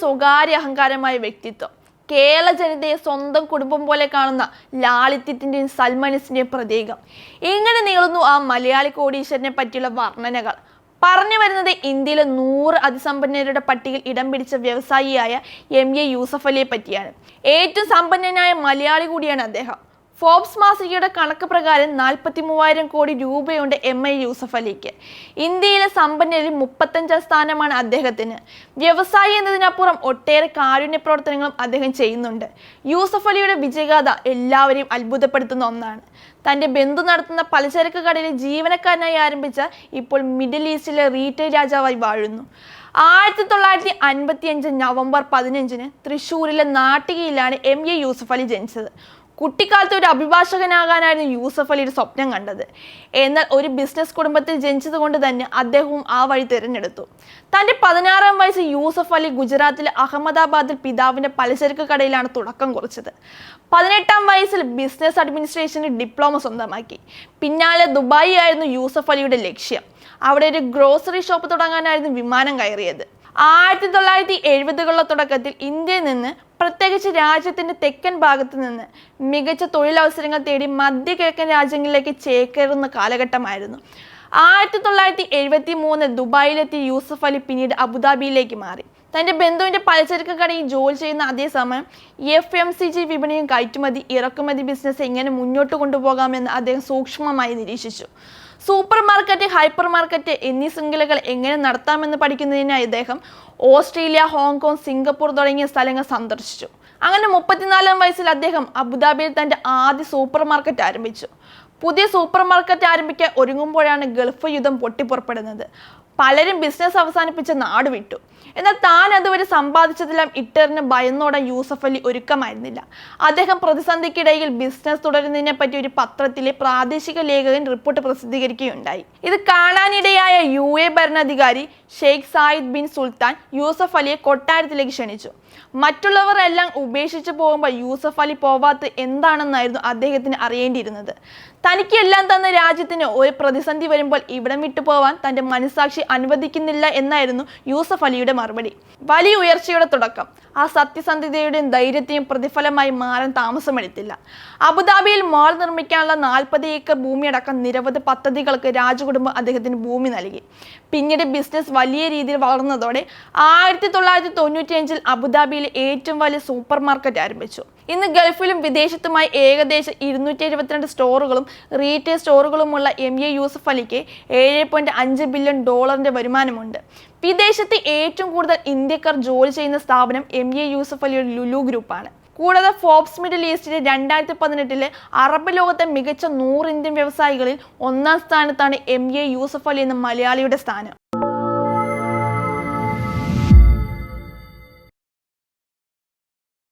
സ്വകാര്യ അഹങ്കാരമായ വ്യക്തിത്വം. കേരള ജനതയെ സ്വന്തം കുടുംബം പോലെ കാണുന്ന ലാളിത്യത്തിന്റെയും സൽമനസിന്റെയും പ്രതീകം. ഇങ്ങനെ നീളുന്നു ആ മലയാളി കോടീശ്വരനെ പറ്റിയുള്ള വർണനകൾ. പറഞ്ഞു വരുന്നത് ഇന്ത്യയിലെ നൂറ് അതിസമ്പന്നരുടെ പട്ടികയിൽ ഇടം പിടിച്ച വ്യവസായിയായ എം എ യൂസഫ് അലിയെ പറ്റിയാണ്. ഏറ്റവും സമ്പന്നനായ മലയാളി കൂടിയാണ് അദ്ദേഹം. ഫോബ്സ് മാസികയുടെ കണക്ക് പ്രകാരം നാൽപ്പത്തി മൂവായിരം കോടി രൂപയുണ്ട് എം ഐ യൂസഫ് അലിക്ക്. ഇന്ത്യയിലെ സമ്പന്നരിൽ മുപ്പത്തഞ്ചാം സ്ഥാനമാണ് അദ്ദേഹത്തിന്. വ്യവസായി എന്നതിനപ്പുറം ഒട്ടേറെ കാരുണ്യ പ്രവർത്തനങ്ങളും അദ്ദേഹം ചെയ്യുന്നുണ്ട്. യൂസഫ് അലിയുടെ വിജയഗാഥ എല്ലാവരെയും അത്ഭുതപ്പെടുത്തുന്ന ഒന്നാണ്. തന്റെ ബന്ധു നടത്തുന്ന പലചരക്ക് കടയിലെ ജീവനക്കാരനായി ആരംഭിച്ച ഇപ്പോൾ മിഡിൽ ഈസ്റ്റിലെ റീറ്റെയിൽ രാജാവായി വാഴുന്നു. ആയിരത്തി തൊള്ളായിരത്തി അൻപത്തി അഞ്ച് നവംബർ പതിനഞ്ചിന് തൃശ്ശൂരിലെ നാട്ടികയിലാണ് എം എ യൂസഫ് അലി ജനിച്ചത്. കുട്ടിക്കാലത്ത് ഒരു അഭിഭാഷകനാകാനായിരുന്നു യൂസഫ് അലിയുടെ സ്വപ്നം കണ്ടത്. എന്നാൽ ഒരു ബിസിനസ് കുടുംബത്തിൽ ജനിച്ചതുകൊണ്ട് തന്നെ അദ്ദേഹവും ആ വഴി തിരഞ്ഞെടുത്തു. തന്റെ പതിനാറാം വയസ്സ് യൂസഫ് അലി ഗുജറാത്തിലെ അഹമ്മദാബാദിൽ പിതാവിന്റെ പലചരക്ക് കടയിലാണ് തുടക്കം കുറിച്ചത്. പതിനെട്ടാം വയസ്സിൽ ബിസിനസ് അഡ്മിനിസ്ട്രേഷനിൽ ഡിപ്ലോമ സ്വന്തമാക്കി. പിന്നാലെ ദുബായി ആയിരുന്നു യൂസഫ് അലിയുടെ ലക്ഷ്യം. അവിടെ ഒരു ഗ്രോസറി ഷോപ്പ് തുടങ്ങാനായിരുന്നു വിമാനം കയറിയത്. ആയിരത്തി തൊള്ളായിരത്തി എഴുപതുകളുടെ തുടക്കത്തിൽ ഇന്ത്യയിൽ നിന്ന് പ്രത്യേകിച്ച് രാജ്യത്തിന്റെ തെക്കൻ ഭാഗത്ത് നിന്ന് മികച്ച തൊഴിലവസരങ്ങൾ തേടി മധ്യ കിഴക്കൻ രാജ്യങ്ങളിലേക്ക് ചേക്കേറുന്ന കാലഘട്ടമായിരുന്നു. ആയിരത്തി തൊള്ളായിരത്തി എഴുപത്തി മൂന്ന് ദുബായിലെത്തിയ യൂസഫ് അലി പിന്നീട് അബുദാബിയിലേക്ക് മാറി. തന്റെ ബന്ധുവിന്റെ പലചരക്ക് കടയിൽ ജോലി ചെയ്യുന്ന അതേസമയം എഫ് എം സി ജി വിപണിയും കയറ്റുമതി ഇറക്കുമതി ബിസിനസ് എങ്ങനെ മുന്നോട്ട് കൊണ്ടുപോകാമെന്ന് അദ്ദേഹം സൂക്ഷ്മമായി നിരീക്ഷിച്ചു. സൂപ്പർ മാർക്കറ്റ് ഹൈപ്പർ മാർക്കറ്റ് എന്നീ ശൃംഖലകൾ എങ്ങനെ നടത്താമെന്ന് പഠിക്കുന്നതിനായി അദ്ദേഹം ഓസ്ട്രേലിയ ഹോങ്കോങ് സിംഗപ്പൂർ തുടങ്ങിയ സ്ഥലങ്ങൾ സന്ദർശിച്ചു. അങ്ങനെ മുപ്പത്തിനാലാം വയസ്സിൽ അദ്ദേഹം അബുദാബിയിൽ തന്റെ ആദ്യ സൂപ്പർ മാർക്കറ്റ് ആരംഭിച്ചു. പുതിയ സൂപ്പർ മാർക്കറ്റ് ആരംഭിക്കാൻ ഒരുങ്ങുമ്പോഴാണ് ഗൾഫ് യുദ്ധം പൊട്ടിപ്പുറപ്പെടുന്നത്. പലരും ബിസിനസ് അവസാനിപ്പിച്ച് നാട് വിട്ടു. എന്നാൽ താൻ അതുവരെ സമ്പാദിച്ചതെല്ലാം ഇട്ടറിന് ഭയന്നോടെ യൂസഫ് അലി ഒരുക്കമായിരുന്നില്ല. അദ്ദേഹം പ്രതിസന്ധിക്കിടയിൽ ബിസിനസ് തുടരുന്നതിനെ പറ്റി ഒരു പത്രത്തിലെ പ്രാദേശിക ലേഖകൻ റിപ്പോർട്ട് പ്രസിദ്ധീകരിക്കുകയുണ്ടായി. ഇത് കാണാനിടയായ യു എ ഭരണാധികാരി Sheikh Zayed bin Sultan Yusuf അലിയെ കൊട്ടാരത്തിലേക്ക് ക്ഷണിച്ചു. മറ്റുള്ളവർ എല്ലാം ഉപേക്ഷിച്ച് പോകുമ്പോൾ യൂസഫ് അലി പോവാത്ത എന്താണെന്നായിരുന്നു അദ്ദേഹത്തിന് അറിയേണ്ടിയിരുന്നത്. തനിക്ക് എല്ലാം തന്ന രാജ്യത്തിന് ഒരു പ്രതിസന്ധി വരുമ്പോൾ ഇവിടം വിട്ടു പോവാൻ തന്റെ മനസാക്ഷി അനുവദിക്കുന്നില്ല എന്നായിരുന്നു യൂസഫ് അലിയുടെ മറുപടി. വലിയ ഉയർച്ചയുടെ തുടക്കം. ആ സത്യസന്ധതയുടെയും ധൈര്യത്തെയും പ്രതിഫലമായി മാറാൻ താമസമെടുത്തില്ല. അബുദാബിയിൽ മാൾ നിർമ്മിക്കാനുള്ള നാൽപ്പത് ഏക്കർ ഭൂമിയടക്കം നിരവധി പദ്ധതികൾക്ക് രാജകുടുംബം അദ്ദേഹത്തിന് ഭൂമി നൽകി. പിന്നീട് ബിസിനസ് വലിയ രീതിയിൽ വളർന്നതോടെ ആയിരത്തി തൊള്ളായിരത്തി തൊണ്ണൂറ്റി അഞ്ചിൽ അബുദാബിയിലെ ഏറ്റവും വലിയ സൂപ്പർ മാർക്കറ്റ് ആരംഭിച്ചു. ഇന്ന് ഗൾഫിലും വിദേശത്തുമായി ഏകദേശം ഇരുന്നൂറ്റി എഴുപത്തിരണ്ട് സ്റ്റോറുകളും റീറ്റെയിൽ സ്റ്റോറുകളുമുള്ള എം എ യൂസഫ് അലിക്ക് ഏഴ് പോയിന്റ് അഞ്ച് ബില്യൺ ഡോളറിന്റെ വരുമാനമുണ്ട്. വിദേശത്ത് ഏറ്റവും കൂടുതൽ ഇന്ത്യക്കാർ ജോലി ചെയ്യുന്ന സ്ഥാപനം എം എ യൂസഫ് അലിയുടെ ലുലു ഗ്രൂപ്പാണ്. കൂടാതെ ഫോബ്സ് മിഡിൽ ഈസ്റ്റിലെ രണ്ടായിരത്തി പതിനെട്ടിലെ അറബ് ലോകത്തെ മികച്ച നൂറ് ഇന്ത്യൻ വ്യവസായികളിൽ ഒന്നാം സ്ഥാനത്താണ് എം എ യൂസഫ് അലി എന്ന മലയാളിയുടെ സ്ഥാനം.